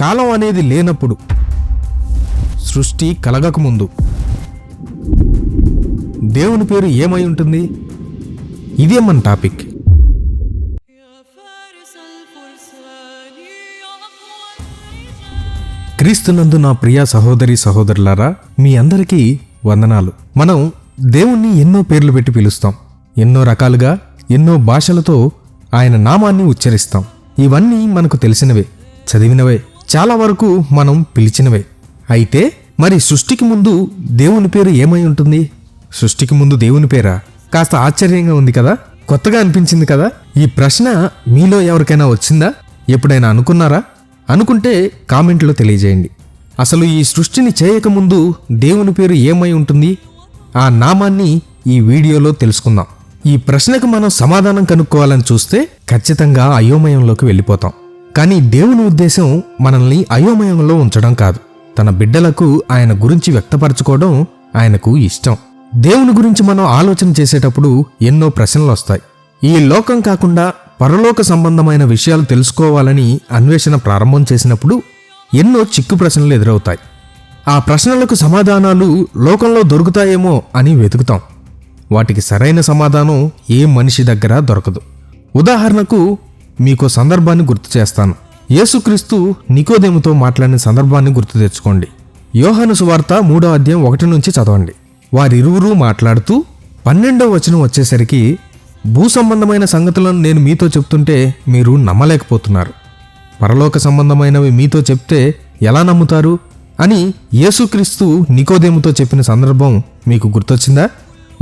కాలం అనేది లేనప్పుడు సృష్టి కలగకముందు దేవుని పేరు ఏమై ఉంటుంది? ఇదే మన టాపిక్. క్రీస్తునందు నా ప్రియ సహోదరి సహోదరులారా మీ అందరికీ వందనాలు. మనం దేవుణ్ణి ఎన్నో పేర్లు పెట్టి పిలుస్తాం. ఎన్నో రకాలుగా ఎన్నో భాషలతో ఆయన నామాన్ని ఉచ్చరిస్తాం. ఇవన్నీ మనకు తెలిసినవే చదివినవే. చాలా వరకు మనం పిలిచినవే. అయితే మరి సృష్టికి ముందు దేవుని పేరు ఏమై ఉంటుంది? సృష్టికి ముందు దేవుని పేరా? కాస్త ఆశ్చర్యంగా ఉంది కదా? కొత్తగా అనిపించింది కదా? ఈ ప్రశ్న మీలో ఎవరికైనా వచ్చిందా? ఎప్పుడైనా అనుకున్నారా? అనుకుంటే కామెంట్లో తెలియజేయండి. అసలు ఈ సృష్టిని చేయకముందు దేవుని పేరు ఏమై ఉంటుంది? ఆ నామాన్ని ఈ వీడియోలో తెలుసుకుందాం. ఈ ప్రశ్నకు మనం సమాధానం కనుక్కోవాలని చూస్తే ఖచ్చితంగా అయోమయంలోకి వెళ్ళిపోతాం. కానీ దేవుని ఉద్దేశం మనల్ని అయోమయంలో ఉంచడం కాదు. తన బిడ్డలకు ఆయన గురించి వ్యక్తపరచుకోవడం ఆయనకు ఇష్టం. దేవుని గురించి మనం ఆలోచన చేసేటప్పుడు ఎన్నో ప్రశ్నలు వస్తాయి. ఈ లోకం కాకుండా పరలోక సంబంధమైన విషయాలు తెలుసుకోవాలని అన్వేషణ ప్రారంభం చేసినప్పుడు ఎన్నో చిక్కు ప్రశ్నలు ఎదురవుతాయి. ఆ ప్రశ్నలకు సమాధానాలు లోకంలో దొరుకుతాయేమో అని వెతుకుతాం. వాటికి సరైన సమాధానం ఏ మనిషి దగ్గర దొరకదు. ఉదాహరణకు మీకు సందర్భాన్ని గుర్తు చేస్తాను. యేసుక్రీస్తు నికోదేముతో మాట్లాడిన సందర్భాన్ని గుర్తు తెచ్చుకోండి. యోహాను సువార్త మూడో అధ్యాయం ఒకటి నుంచి చదవండి. వారిరువురూ మాట్లాడుతూ పన్నెండవ వచనం వచ్చేసరికి భూ సంబంధమైన సంగతులను నేను మీతో చెప్తుంటే మీరు నమ్మలేకపోతున్నారు. పరలోక సంబంధమైనవి మీతో చెప్తే ఎలా నమ్ముతారు? అని యేసుక్రీస్తు నికోదేముతో చెప్పిన సందర్భం మీకు గుర్తొచ్చిందా?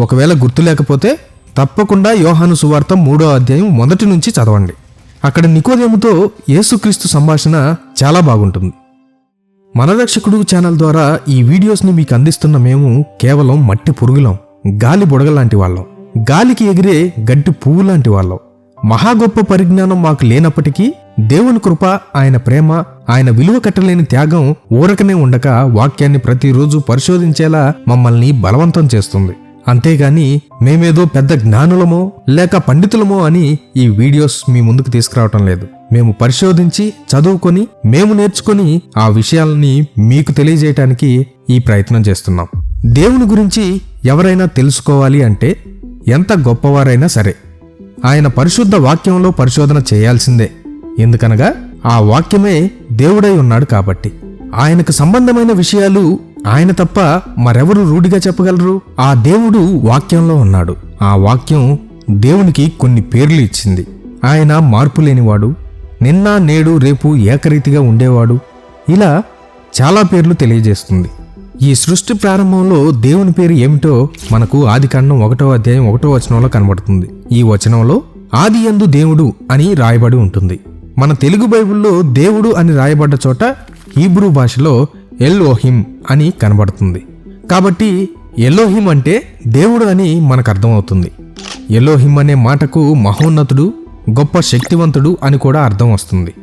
ఒకవేళ గుర్తు లేకపోతే తప్పకుండా యోహాను సువార్త మూడో అధ్యాయం మొదటి నుంచి చదవండి. అక్కడ నికోదేముతో యేసుక్రీస్తు సంభాషణ చాలా బాగుంటుంది. మన రక్షకుడు ఛానల్ ద్వారా ఈ వీడియోస్ని మీకు అందిస్తున్న మేము కేవలం మట్టి పురుగులం గాలి బుడగలాంటి వాళ్ళం. గాలికి ఎగిరే గడ్డి పువ్వు లాంటి వాళ్ళం. మహా గొప్ప పరిజ్ఞానం మాకు లేనప్పటికీ దేవుని కృప ఆయన ప్రేమ ఆయన విలువ కట్టలేని త్యాగం ఊరకనే ఉండక వాక్యాన్ని ప్రతిరోజు పరిశోధించేలా మమ్మల్ని బలవంతం చేస్తుంది. అంతేగాని మేమేదో పెద్ద జ్ఞానులమో లేక పండితులమో అని ఈ వీడియోస్ మీ ముందుకు తీసుకురావటం లేదు. మేము పరిశోధించి చదువుకొని మేము నేర్చుకొని ఆ విషయాలని మీకు తెలియజేయటానికి ఈ ప్రయత్నం చేస్తున్నాం. దేవుని గురించి ఎవరైనా తెలుసుకోవాలి అంటే ఎంత గొప్పవారైనా సరే ఆయన పరిశుద్ధ వాక్యంలో పరిశోధన చేయాల్సిందే. ఎందుకనగా ఆ వాక్యమే దేవుడై ఉన్నాడు కాబట్టి. ఆయనకు సంబంధమైన విషయాలు ఆయన తప్ప మరెవరు రూఢిగా చెప్పగలరు? ఆ దేవుడు వాక్యంలో ఉన్నాడు. ఆ వాక్యం దేవునికి కొన్ని పేర్లు ఇచ్చింది. ఆయన మార్పు లేనివాడు నిన్న నేడు రేపు ఏకరీతిగా ఉండేవాడు. ఇలా చాలా పేర్లు తెలియజేస్తుంది. ఈ సృష్టి ప్రారంభంలో దేవుని పేరు ఏమిటో మనకు ఆదికాండం ఒకటో అధ్యాయం ఒకటో వచనంలో కనబడుతుంది. ఈ వచనంలో ఆది ఎందు దేవుడు అని రాయబడి ఉంటుంది. మన తెలుగు బైబిల్లో దేవుడు అని రాయబడ్డ చోట హీబ్రూ భాషలో ఎల్లోహిం అని కనబడుతుంది. కాబట్టి ఎల్లోహిం అంటే దేవుడు అని మనకు అర్థమవుతుంది. ఎల్లోహిం అనే మాటకు మహోన్నతుడు గొప్ప శక్తివంతుడు అని కూడా అర్థం వస్తుంది.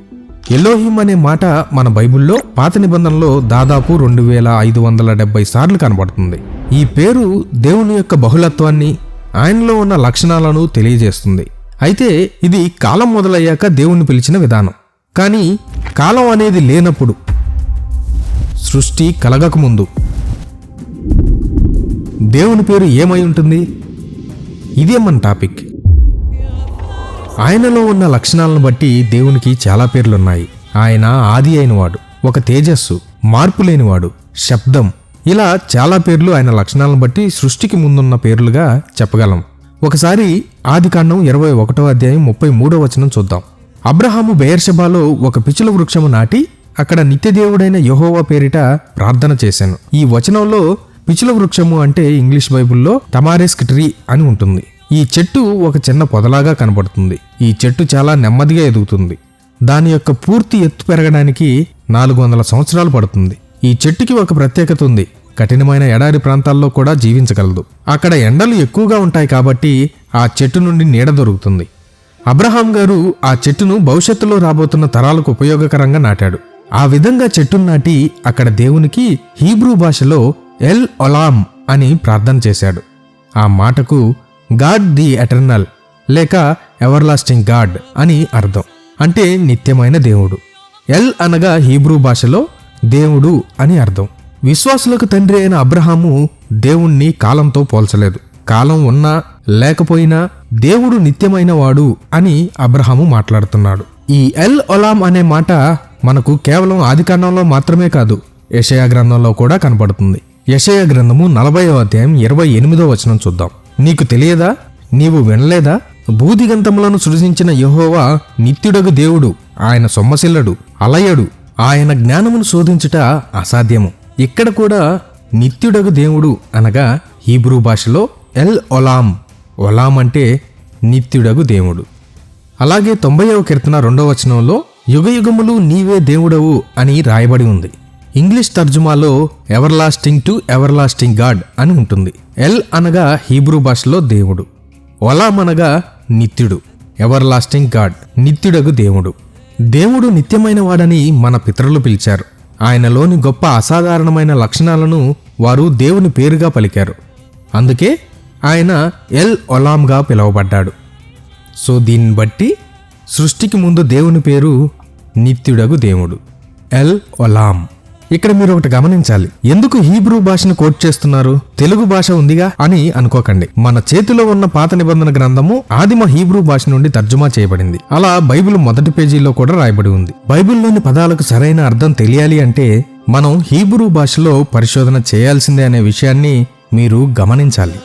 ఎల్లోహిం అనే మాట మన బైబిల్లో పాత నిబంధనలో దాదాపు రెండు వేల ఐదు వందల డెబ్బై సార్లు కనబడుతుంది. ఈ పేరు దేవుని యొక్క బహుళత్వాన్ని ఆయనలో ఉన్న లక్షణాలను తెలియజేస్తుంది. అయితే ఇది కాలం మొదలయ్యాక దేవుణ్ణి పిలిచిన విధానం. కానీ కాలం అనేది లేనప్పుడు సృష్టి కలగకముందు దేవుని పేరు ఏమై ఉంటుంది? ఇదే మన టాపిక్. ఆయనలో ఉన్న లక్షణాలను బట్టి దేవునికి చాలా పేర్లున్నాయి. ఆయన ఆది అయినవాడు ఒక తేజస్సు మార్పు లేనివాడు శబ్దం. ఇలా చాలా పేర్లు ఆయన లక్షణాలను బట్టి సృష్టికి ముందున్న పేర్లుగా చెప్పగలం. ఒకసారి ఆదికాండం ఇరవై ఒకటో అధ్యాయం ముప్పై మూడో వచనం చూద్దాం. అబ్రహాము బెయర్షబాలో ఒక పిచ్చుల వృక్షము నాటి అక్కడ నిత్యదేవుడైన యహోవా పేరిట ప్రార్థన చేశాను. ఈ వచనంలో పిచుల వృక్షము అంటే ఇంగ్లీష్ బైబిల్లో టమారెస్క్ ట్రీ అని ఉంటుంది. ఈ చెట్టు ఒక చిన్న పొదలాగా కనబడుతుంది. ఈ చెట్టు చాలా నెమ్మదిగా ఎదుగుతుంది. దాని యొక్క పూర్తి ఎత్తు పెరగడానికి నాలుగు వందల సంవత్సరాలు పడుతుంది. ఈ చెట్టుకి ఒక ప్రత్యేకత ఉంది. కఠినమైన ఎడారి ప్రాంతాల్లో కూడా జీవించగలదు. అక్కడ ఎండలు ఎక్కువగా ఉంటాయి కాబట్టి ఆ చెట్టు నుండి నీడ దొరుకుతుంది. అబ్రహాం గారు ఆ చెట్టును భవిష్యత్తులో రాబోతున్న తరాలకు ఉపయోగకరంగా నాటాడు. ఆ విధంగా చెట్టును నాటి అక్కడ దేవునికి హీబ్రూ భాషలో ఎల్ ఒలాం అని ప్రార్థన చేశాడు. ఆ మాటకు గాడ్ ది ఎటర్నల్ లేక ఎవర్లాస్టింగ్ గాడ్ అని అర్థం. అంటే నిత్యమైన దేవుడు. ఎల్ అనగా హీబ్రూ భాషలో దేవుడు అని అర్థం. విశ్వాసులకు తండ్రి అయిన అబ్రహాము దేవుణ్ణి కాలంతో పోల్చలేదు. కాలం ఉన్నా లేకపోయినా దేవుడు నిత్యమైన వాడు అని అబ్రహాము మాట్లాడుతున్నాడు. ఈ ఎల్ ఒలాం అనే మాట మనకు కేవలం ఆదికాండంలో మాత్రమే కాదు యషయా గ్రంథంలో కూడా కనపడుతుంది. యషయ గ్రంథము నలభైవ అధ్యాయం ఇరవై ఎనిమిదో వచనం చూద్దాం. నీకు తెలియదా? నీవు వినలేదా? భూదిగంతములను సృజించిన యహోవా నిత్యుడగు దేవుడు ఆయన సొమ్మసిల్లడు అలయడు ఆయన జ్ఞానమును శోధించుట అసాధ్యము. ఇక్కడ కూడా నిత్యుడగు దేవుడు అనగా హీబ్రూ భాషలో ఎల్ ఒలాం ఒలాం అంటే నిత్యుడగు దేవుడు. అలాగే తొంభైవ కీర్తన రెండవ వచనంలో యుగయుగములు నీవే దేవుడవు అని రాయబడి ఉంది. ఇంగ్లీష్ తర్జుమాలో everlasting to everlasting God అని ఉంటుంది. ఎల్ అనగా హీబ్రూ భాషలో దేవుడు. ఒలాం అనగా నిత్యుడు. ఎవర్ లాస్టింగ్ గాడ్ నిత్యుడగు దేవుడు. దేవుడు నిత్యమైన వాడని మన పితరులు పిలిచారు. ఆయనలోని గొప్ప అసాధారణమైన లక్షణాలను వారు దేవుని పేరుగా పలికారు. అందుకే ఆయన ఎల్ ఒలాంగా పిలువబడ్డాడు. సో దీన్ని బట్టి సృష్టికి ముందు దేవుని పేరు నిత్యుడగు దేవుడు ఎల్ ఒలాం ఇక్కడ మీరు ఒకటి గమనించాలి. ఎందుకు హీబ్రూ భాషను కోట్ చేస్తున్నారు? తెలుగు భాష ఉందిగా అని అనుకోకండి. మన చేతిలో ఉన్న పాత నిబంధన గ్రంథము ఆదిమ హీబ్రూ భాష నుండి తర్జుమా చేయబడింది. అలా బైబిల్ మొదటి పేజీలో కూడా రాయబడి ఉంది. బైబిల్లోని పదాలకు సరైన అర్థం తెలియాలి అంటే మనం హీబ్రూ భాషలో పరిశోధన చేయాల్సిందే అనే విషయాన్ని మీరు గమనించాలి.